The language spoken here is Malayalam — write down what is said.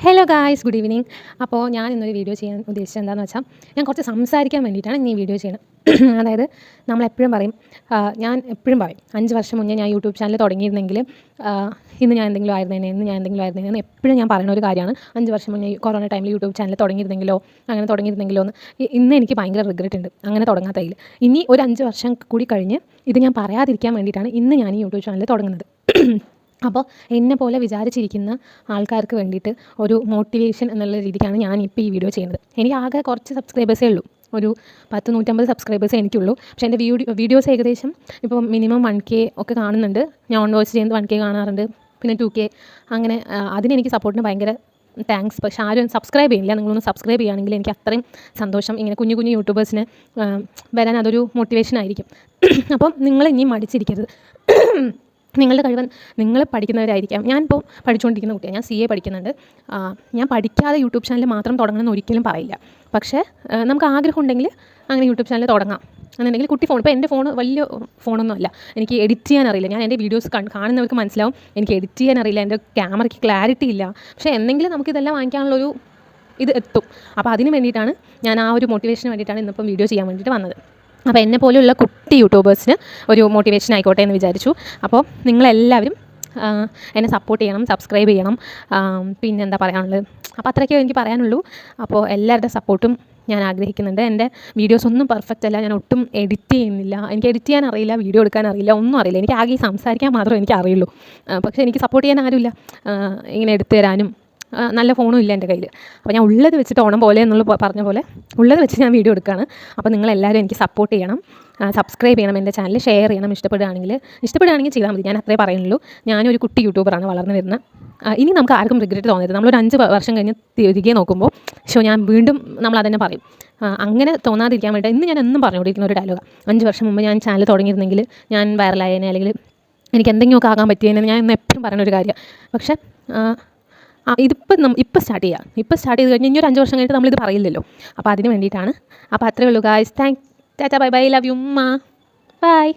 ഹലോ ഗായ്സ് ഗുഡ് ഈവനിങ് അപ്പോൾ ഞാൻ ഇന്നൊരു വീഡിയോ ചെയ്യാൻ ഉദ്ദേശിച്ചത് എന്താണെന്ന് വെച്ചാൽ ഞാൻ കുറച്ച് സംസാരിക്കാൻ വേണ്ടിയിട്ടാണ് ഇന്ന് ഈ വീഡിയോ ചെയ്യുന്നത്. അതായത് നമ്മളെപ്പോഴും പറയും ഞാൻ എപ്പോഴും പറയും അഞ്ച് വർഷം മുന്നേ ഞാൻ യൂട്യൂബ് ചാനൽ തുടങ്ങിയിരുന്നെങ്കിൽ ഇന്ന് ഞാൻ എന്തെങ്കിലും ആയിരുന്നേനെ ഇന്ന് ഞാൻ എന്തെങ്കിലും ആയിരുന്നേനെ എന്ന് എപ്പോഴും ഞാൻ പറയുന്ന ഒരു കാര്യമാണ്. അഞ്ച് വർഷം മുന്നേ കൊറോണ ടൈമിൽ യൂട്യൂബ് ചാനൽ തുടങ്ങിയിരുന്നെങ്കിലോ അങ്ങനെ തുടങ്ങിയിരുന്നെങ്കിലോ എന്ന്. ഇന്ന് എനിക്ക് ഭയങ്കര റിഗ്രറ്റ് ഉണ്ട്. അങ്ങനെ തുടങ്ങാത്തതിൽ ഇനി ഒരു അഞ്ച് വർഷം കൂടി കഴിഞ്ഞ് ഇത് ഞാൻ പറയാതിരിക്കാൻ വേണ്ടിയിട്ടാണ് ഇന്ന് ഞാൻ ഈ യൂട്യൂബ് ചാനൽ തുടങ്ങുന്നത്. അപ്പോൾ എന്നെ പോലെ വിചാരിച്ചിരിക്കുന്ന ആൾക്കാർക്ക് വേണ്ടിയിട്ട് ഒരു മോട്ടിവേഷൻ എന്നുള്ള രീതിക്കാണ് ഞാൻ ഇപ്പോൾ ഈ വീഡിയോ ചെയ്യുന്നത്. എനിക്ക് ആകെ കുറച്ച് സബ്സ്ക്രൈബേഴ്സേ ഉള്ളൂ ഒരു പത്ത് നൂറ്റമ്പത് സബ്സ്ക്രൈബേഴ്സേ എനിക്കുള്ളൂ. പക്ഷേ എന്റെ വീഡിയോ വീഡിയോസ് ഏകദേശം ഇപ്പോൾ മിനിമം വൺ കെ ഒക്കെ കാണുന്നുണ്ട്. ഞാൻ ഓൺ വോയിസ് ചെയ്യുന്നത് വൺ കെ കാണാറുണ്ട്. പിന്നെ ടു കെ അങ്ങനെ അതിനെനിക്ക് സപ്പോർട്ടിന് ഭയങ്കര താങ്ക്സ് പക്ഷേ ആരും സബ്സ്ക്രൈബ് ചെയ്യില്ല നിങ്ങളൊന്ന് സബ്സ്ക്രൈബ് ചെയ്യുകയാണെങ്കിൽ എനിക്ക് അത്രയും സന്തോഷം. ഇങ്ങനെ കുഞ്ഞു കുഞ്ഞു യൂട്യൂബേഴ്സിന് വരാൻ അതൊരു മോട്ടിവേഷൻ ആയിരിക്കും. അപ്പം നിങ്ങൾ ഇനിയും മടിച്ചിരിക്കരുത്. നിങ്ങളുടെ കഴിവ് നിങ്ങൾ പഠിക്കുന്നവരായിരിക്കാം. ഞാനിപ്പോൾ പഠിച്ചുകൊണ്ടിരിക്കുന്ന കുട്ടിയാണ് ഞാൻ സി എ പഠിക്കുന്നുണ്ട്. ഞാൻ പഠിക്കാതെ യൂട്യൂബ് ചാനൽ മാത്രം തുടങ്ങണമെന്ന് ഒരിക്കലും പറയില്ല. പക്ഷേ നമുക്ക് ആഗ്രഹം ഉണ്ടെങ്കിൽ അങ്ങനെ യൂട്യൂബ് ചാനൽ തുടങ്ങാം. എന്നുണ്ടെങ്കിൽ കുട്ടി ഫോൺ ഇപ്പോൾ എന്റെ ഫോൺ വലിയ ഫോണൊന്നും അല്ല. എനിക്ക് എഡിറ്റ് ചെയ്യാൻ അറിയില്ല. ഞാൻ എന്റെ വീഡിയോസ് കാണുന്നവർക്ക് മനസ്സിലാവും. എനിക്ക് എഡിറ്റ് ചെയ്യാൻ അറിയില്ല. എന്റെ ക്യാമറയ്ക്ക് ക്ലാരിറ്റി ഇല്ല. പക്ഷേ എന്തെങ്കിലും നമുക്കിതെല്ലാം വാങ്ങിക്കാനുള്ളൊരു ഇത് എത്തും. അപ്പോൾ അതിന് വേണ്ടിയിട്ടാണ് ഞാൻ ആ ഒരു മോട്ടിവേഷന് വേണ്ടിയിട്ടാണ് ഇന്നിപ്പം വീഡിയോ ചെയ്യാൻ വേണ്ടിയിട്ട് വന്നത്. അപ്പോൾ എന്നെ പോലെയുള്ള കുട്ടി യൂട്യൂബേഴ്സിന് ഒരു മോട്ടിവേഷൻ ആയിക്കോട്ടെ എന്ന് വിചാരിച്ചു. അപ്പോൾ നിങ്ങളെല്ലാവരും എന്നെ സപ്പോർട്ട് ചെയ്യണം സബ്സ്ക്രൈബ് ചെയ്യണം. പിന്നെ എന്താ പറയാനുള്ളത്? അപ്പോൾ അത്രയ്ക്കേ എനിക്ക് പറയാനുള്ളൂ. അപ്പോൾ എല്ലാവരുടെ സപ്പോർട്ടും ഞാൻ ആഗ്രഹിക്കുന്നുണ്ട്. എന്റെ വീഡിയോസ് ഒന്നും പെർഫെക്റ്റ് അല്ല. ഞാൻ ഒട്ടും എഡിറ്റ് ചെയ്യുന്നില്ല. എനിക്ക് എഡിറ്റ് ചെയ്യാൻ അറിയില്ല വീഡിയോ എടുക്കാൻ അറിയില്ല ഒന്നും അറിയില്ല. എനിക്ക് ആകെ സംസാരിക്കാൻ മാത്രമേ എനിക്ക് അറിയുള്ളൂ. പക്ഷേ എനിക്ക് സപ്പോർട്ട് ചെയ്യാൻ ആരുമില്ല. ഇങ്ങനെ എടുത്തു തരാനും നല്ല ഫോണും ഇല്ല എന്റെ കയ്യിൽ അപ്പോൾ ഞാൻ ഉള്ളത് വെച്ചിട്ട് ഓണം പോലെ എന്നുള്ള പറഞ്ഞ പോലെ ഉള്ളത് വെച്ച് ഞാൻ വീഡിയോ എടുക്കുകയാണ് അപ്പോൾ നിങ്ങളെല്ലാവരും എനിക്ക് സപ്പോർട്ട് ചെയ്യണം. സബ്സ്ക്രൈബ് ചെയ്യണം എന്റെ ചാനൽ ഷെയർ ചെയ്യണം. ഇഷ്ടപ്പെടുകയാണെങ്കിൽ ഇഷ്ടപ്പെടുകയാണെങ്കിൽ ചെയ്താൽ മതി. ഞാൻ അത്രേ പറയുന്നുള്ളൂ. ഞാനൊരു കുട്ടി യൂട്യൂബറാണ് വളർന്നു വരുന്ന. ആ, ഇനി നമുക്ക് ആർക്കും റിഗ്രറ്റ് തോന്നരുത്. നമ്മളൊരു അഞ്ച് വർഷം കഴിഞ്ഞ് തിരികെ നോക്കുമ്പോൾ ഷോ ഞാൻ വീണ്ടും നമ്മൾ അതന്നെ പറയും. അങ്ങനെ തോന്നാതിരിക്കാൻ വേണ്ടി ഇന്ന് ഞാൻ എന്നും പറഞ്ഞുകൊണ്ടിരിക്കുന്ന ഒരു ഡയലോഗാണ് അഞ്ച് വർഷം മുമ്പ് ഞാൻ ചാനൽ തുടങ്ങിയിരുന്നെങ്കിൽ ഞാൻ വൈറലായേനെ അല്ലെങ്കിൽ എനിക്ക് എന്തെങ്കിലുമൊക്കെ ആകാൻ പറ്റിയതിനെ ഞാൻ ഇന്ന് എപ്പോഴും പറയുന്ന ഒരു കാര്യമാണ് പക്ഷേ ഇതിപ്പോൾ ഇപ്പോൾ സ്റ്റാർട്ട് ചെയ്യാം. ഇപ്പോൾ സ്റ്റാർട്ട് ചെയ്ത് കഴിഞ്ഞാൽ ഇനി ഒരു അഞ്ച് വർഷം കഴിഞ്ഞിട്ട് നമ്മളിത് പറയില്ലല്ലോ. അപ്പോൾ അതിന് വേണ്ടിയിട്ടാണ്. അപ്പോൾ അത്രേ ഉള്ളൂ ഗായ്സ് താങ്ക് ടാറ്റ ബൈ ബൈ ലവ് യു ഉമ്മ. ബൈ